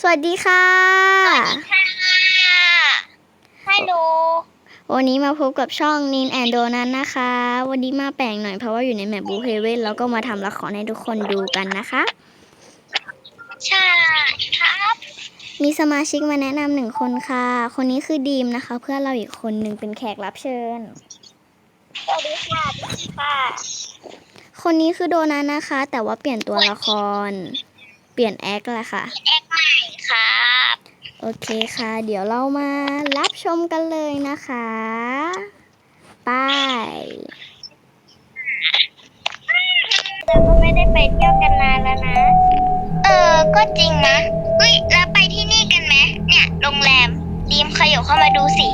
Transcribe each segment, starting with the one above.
สวัสดีค่ะ ฮัลโหล วันนี้มาพบกับช่องนินแอนโดนันนะคะ วันนี้มาแปลงหน่อยเพราะว่าอยู่ในแมปบูเฮเว่นแล้วก็มาทำละครให้ทุกคนดูกันนะคะ ใช่ครับ มีสมาชิกมาแนะนำหนึ่งคนค่ะ คนนี้คือดีมนะคะ เพื่อนเราอีกคนหนึ่งเป็นแขกรับเชิญ สวัสดีค่ะสวัสดีค่ะ คนนี้คือโดนัทนะคะ แต่ว่าเปลี่ยนตัวละคร เปลี่ยนแอคแหละค่ะ แอคใหม่ ครับโอเคค่ะ เดี๋ยวเรามารับชมกันเลยนะคะไป้ายเราก็ไม่ได้ไปเที่ยวกันนานแล้วนะ เออ ก็จริงนะเฮ้ยแล้วไปที่นี่กันไหมเนี่ย โรงแรมดีมขยบเข้ามาดูสิ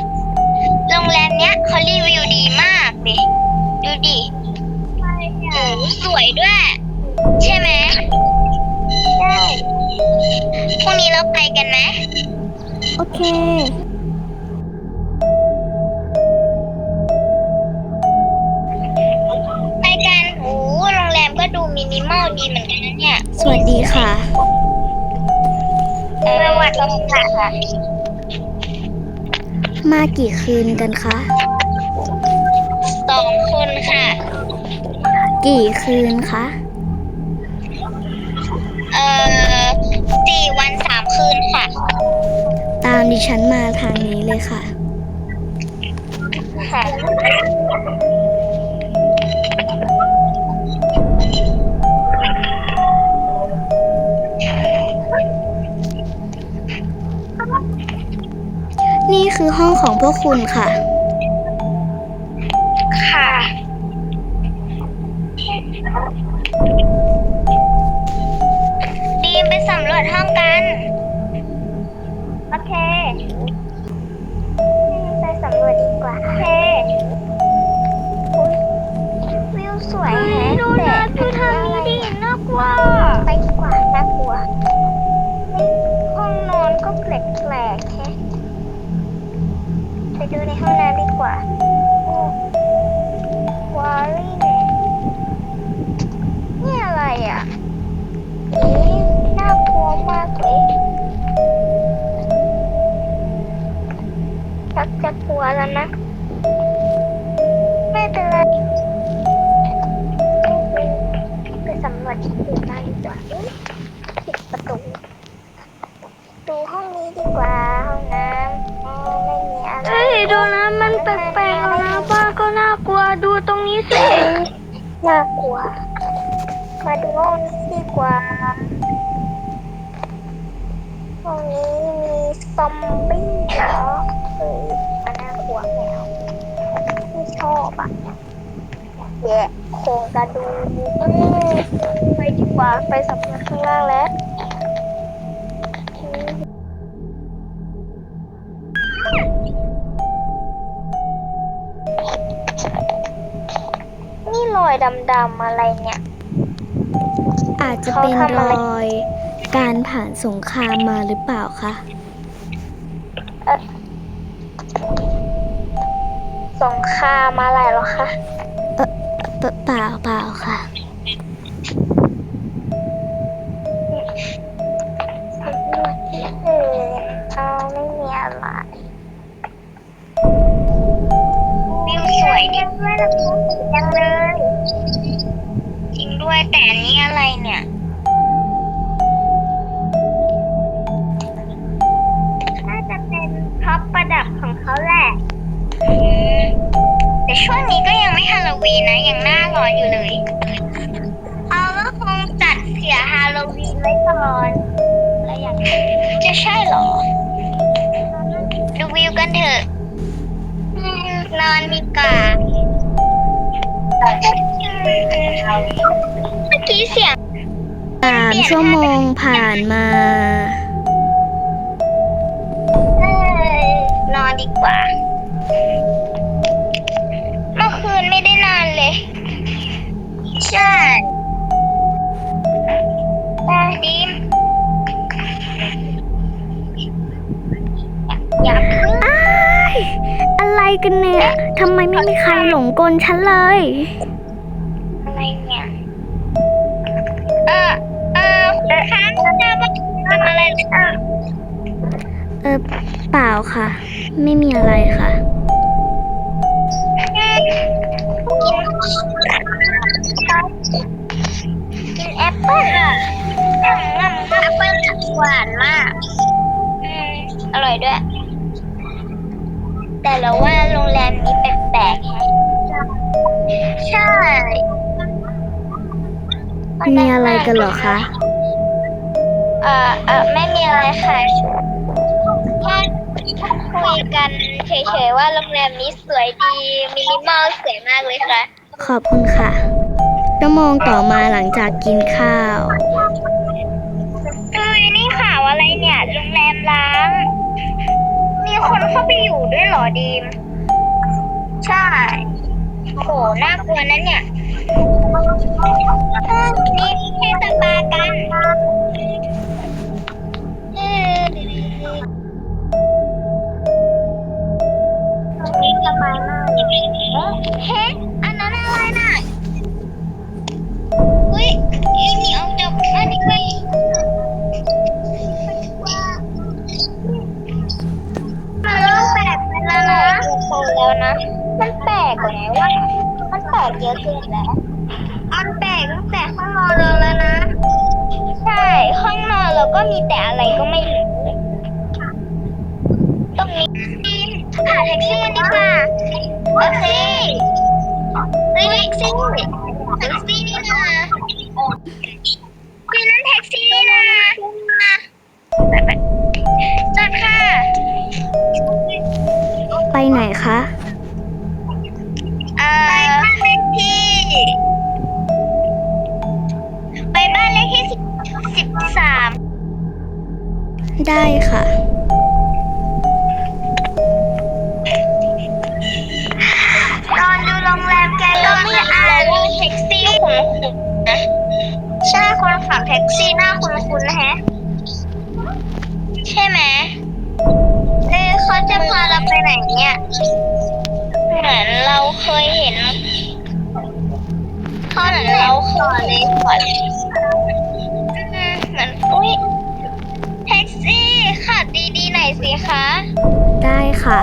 เคไปกันโอ้โหโรงแรมก็ดูมินิมอลดีเหมือนกันนะเนี่ยสวัสดีค่ะ สวัสดีค่ะ มากี่คืนกันคะ สองคนค่ะ กี่คืนคะามดิฉันมาทางนี้เลยค่ะ ค่ะนี่คือห้องของพวกคุณค่ะค่ะ จะกลัวแล้วนะ ไม่เป็นไรไปสำรวจที่อื่นบ้างดีกว่าอุ๊ยปิดประตู ดูห้องนี้ดีกว่าห้องน้ำอ๋อไม่มีอะไรเฮ้ยดูนะมันแปลกๆแล้วนะป้าก็น่ากลัวดูตรงนี้สิ น่ากลัว มาดูห้องนี้ดีกว่าห้องนี้มีซอมบี้เหรอ เฮ้ยมันน่ากลัวแมวไม่ชอบอะแย่โครงกระดูกไปดีกว่าไปสำรวจข้างล่างแล้วนี่รอยดำๆอะไรเนี่ย อาจจะเป็นรอยการผ่านสงครามมาหรือเปล่าคะ สงครามอะไรเหรอคะเปเปล่าเปล่าค่ะ สำรวจที่อื่นเอาไม่มีอะไรวิวสวยจังเลยนะสวยจังเลย วีนนะยังหน้าร้อนอยู่เลยเขาก็คงจัดเสียฮาโลวีนไว้ก่อนแล้วอย่างจะใช่เหรอดูวิวกันเถอะอืมนอนดีกว่าเมื่อกี้เสียงสามชั่วโมงผ่านมาเอ้ยนอนดีกว่า ทำไมไม่มีใครหลงกลฉันเลย อะไรเนี่ย เออเออคุณคะจะมาทำอะไรหรือเปล่าเออเปล่าค่ะ ไม่มีอะไรค่ะ กินแอปเปิ้ลอะแอปเปิ้ลหวานมาก อืม อร่อยด้วย แต่เราว่าโรงแรมนี้แปล กๆแฮะใช่มีอะไรกันเหรอคะ เอ่อเอ่อไม่มีอะไรค่ะแค่คุยกันเฉยๆว่าโรงแรมนี้สวยดี มินิมอลสวยมากเลยค่ะ ขอบคุณค่ะชั่วโมงต่อมาหลังจากกินข้าวเอ้ยนี่ข่าวอะไรเนี่ย โรงแรมล้าง มีคนเข้าไปอยู่ด้วยเหรอดีม ใช่โหน่ากลัวนั่นเนี่ย กเยอะเกินแล้วมันแปลกตั้งแต่ห้องนอนเราแล้วนะ ใช่ห้องนอนเราก็มีแต่อะไรก็ไม่รู้ตรงนี้หาแท็กซี่กันดีกว่าโอเคเฮ้ยแท็กซี่แท็กซี่นี่นะนี่นั่นแท็กซี่นี่นะจัดค่ะ ไปไหนคะ ขับแท็กซี่หน้าคุ้นคุ้นะฮะ ใช่ไหมเอ้เขาจะพาเราไปไหนเนี่ย เหมือนเราเคยเห็นเขาเหมือนเราเคยเลยก่อนเหมือนอุ้ยแท็กซี่ขับดีๆหน่อยสิคะ ได้ค่ะ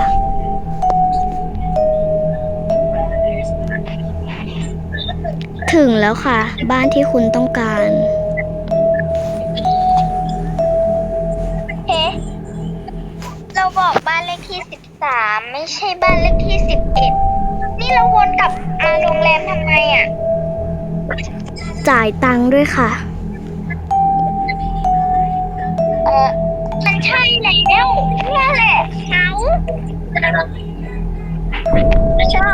ถึงแล้วค่ะ บ้านที่คุณต้องการ ไม่ใช่บ้านเลขที่สิบเอ็ดนี่เราวนกลับมาโรงแรมทำไมอะ จ่ายตังค์ด้วยค่ะ เออมันใช่แล้วนี่แหละเขาใช่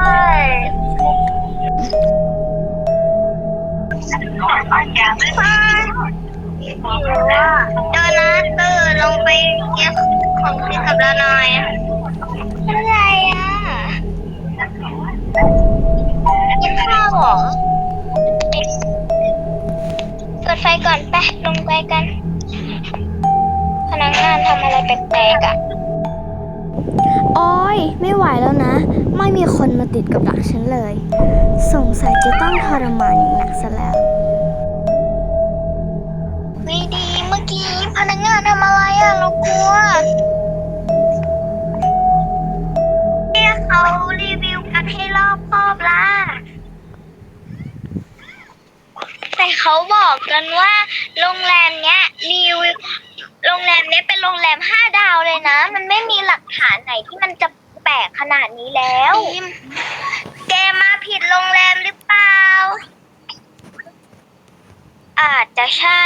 โดนัทเตอร์ลงไปเก็บของที่กับเราหน่อย ข้าวเหรอเปิดไฟก่อนไปลงไปกัน พนักงานทำอะไรแปลกๆอะโอ้ยไม่ไหวแล้วนะ ไม่มีคนมาติดกับหลังฉันเลย สงสัยจะต้องทรมานอย่างหนักซะแล้วไม่ดีเมื่อกี้พนักงานทำอะไรอะเรากลัวเรียกเขารีวิวกันให้รอบคอบล่ะ แต่เขาบอกกันว่าโรงแรมเนี้ยรีวิวโรงแรมเนี้ยเป็นโรงแรมห้าดาวเลยนะ มันไม่มีหลักฐานไหนที่มันจะแปลกขนาดนี้แล้วแกมาผิดโรงแรมหรือเปล่า อาจจะใช่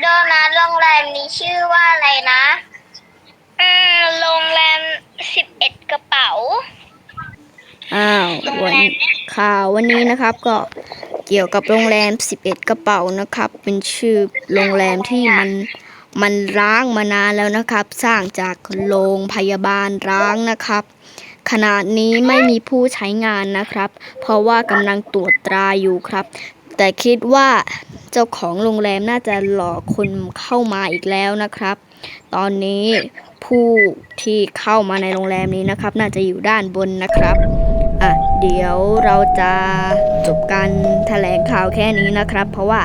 โดนัทโรงแรมนี้ชื่อว่าอะไรนะ อืม โรงแรมสิบเอ็ดกระเป๋า อ้าววันข่าววันนี้นะครับก็เกี่ยวกับโรงแรม 11 กระเป๋านะครับ เป็นชื่อโรงแรมที่มันมันร้างมานานแล้วนะครับ สร้างจากโรงพยาบาลร้างนะครับ ขณะนี้ไม่มีผู้ใช้งานนะครับ เพราะว่ากำลังตรวจตราอยู่ครับ แต่คิดว่าเจ้าของโรงแรมน่าจะหลอกคนเข้ามาอีกแล้วนะครับ ตอนนี้ผู้ที่เข้ามาในโรงแรมนี้นะครับ น่าจะอยู่ด้านบนนะครับ อะเดี๋ยวเราจะจบการแถลงข่าวแค่นี้นะครับ เพราะว่า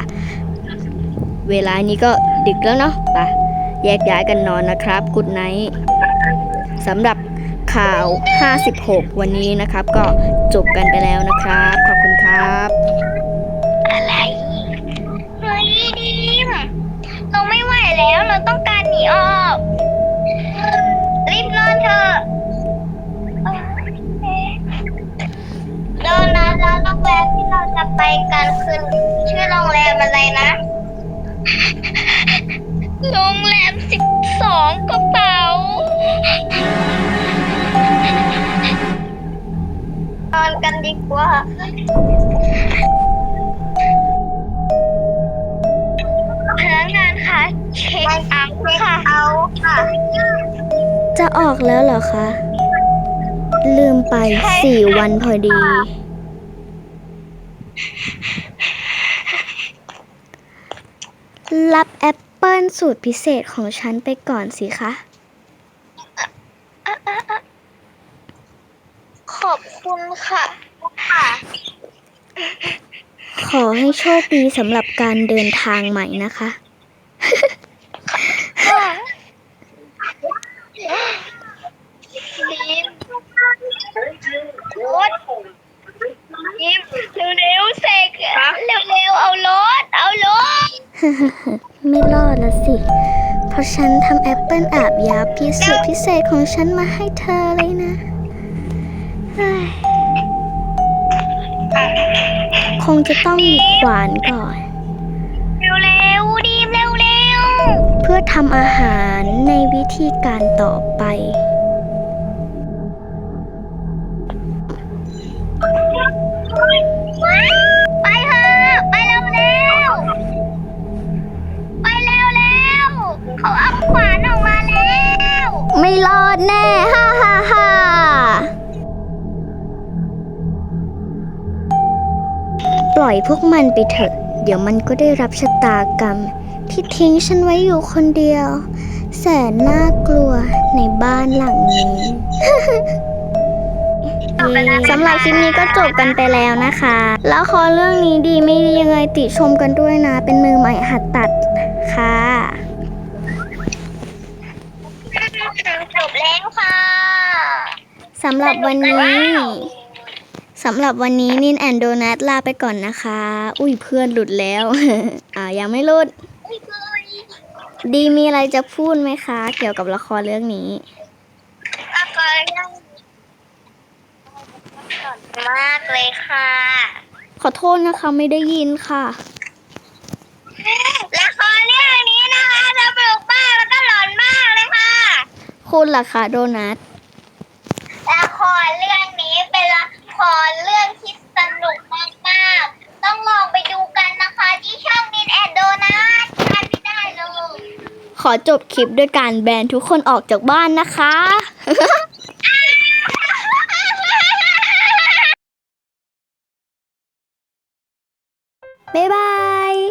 เวลานี้ก็ดึกแล้วเนาะไปแยกย้ายกันนอนนะครับกุดไนท์สำหรับข่าว 56 วันนี้นะครับ ก็จบกันไปแล้วนะครับ ขอบคุณครับ อะไรเฮ้ยดีมเราไม่ไหวแล้วเราต้องการหนีออก รีบนอนเถอะ จะไปกันคือชื่อโรงแรมอะไรนะ โรงแรมสิบสองกระเป๋า นอนกันดีกว่า พนักงานคะเช็คเอาท์ค่ะเอาค่ะ จะออกแล้วเหรอคะ ลืมไป4วันพอดี รับแอปเปิลสูตรพิเศษของฉันไปก่อนสิคะขอบคุณค่ะ ค่ะ ขอให้โชคดีสำหรับการเดินทางใหม่นะคะค่ะ ฉันทำแอปเปิลอาบยาพิเศษพิเศษของฉันมาให้เธอเลยนะเฮ้ยคงจะต้องหยิบขวานก่อน เร็วๆดีมเร็วเพื่อทำอาหารในวิธีการต่อไป ไม่รอดแน่ฮ่าฮ่าฮ่าปล่อยพวกมันไปเถอะ เดี๋ยวมันก็ได้รับชะตากรรม ที่ทิ้งฉันไว้อยู่คนเดียว แสนน่ากลัวในบ้านหลังนี้ สำหรับคลิปนี้ก็จบกันไปแล้วนะคะ แล้วขอเรื่องนี้ดีไม่ดียังไงติชมกันด้วยนะ เป็นมือใหม่หัดตัดค่ะ สำหรับวันนี้สำหรับวันนี้นินแอนโดนัทลาไปก่อนนะคะ อุ้ยเพื่อนหลุดแล้ว อ่ายังไม่หลุด ดีมีอะไรจะพูดไหมคะ เกี่ยวกับละครเรื่องนี้ละครเรื่องมากเลยค่ะ ขอโทษนะคะไม่ได้ยินค่ะ ละครเรื่องนี้นะคะสนุกมากแล้วก็หลอนมากเลยค่ะ คุณล่ะคะโดนัท อนเรื่องที่สนุกมากๆ ต้องลองไปดูกันนะคะ ที่ช่องนินแอดโดนะพลาดไม่ได้เลย ขอจบคลิปด้วยการแบนทุกคนออกจากบ้านนะคะ บ๊ายบาย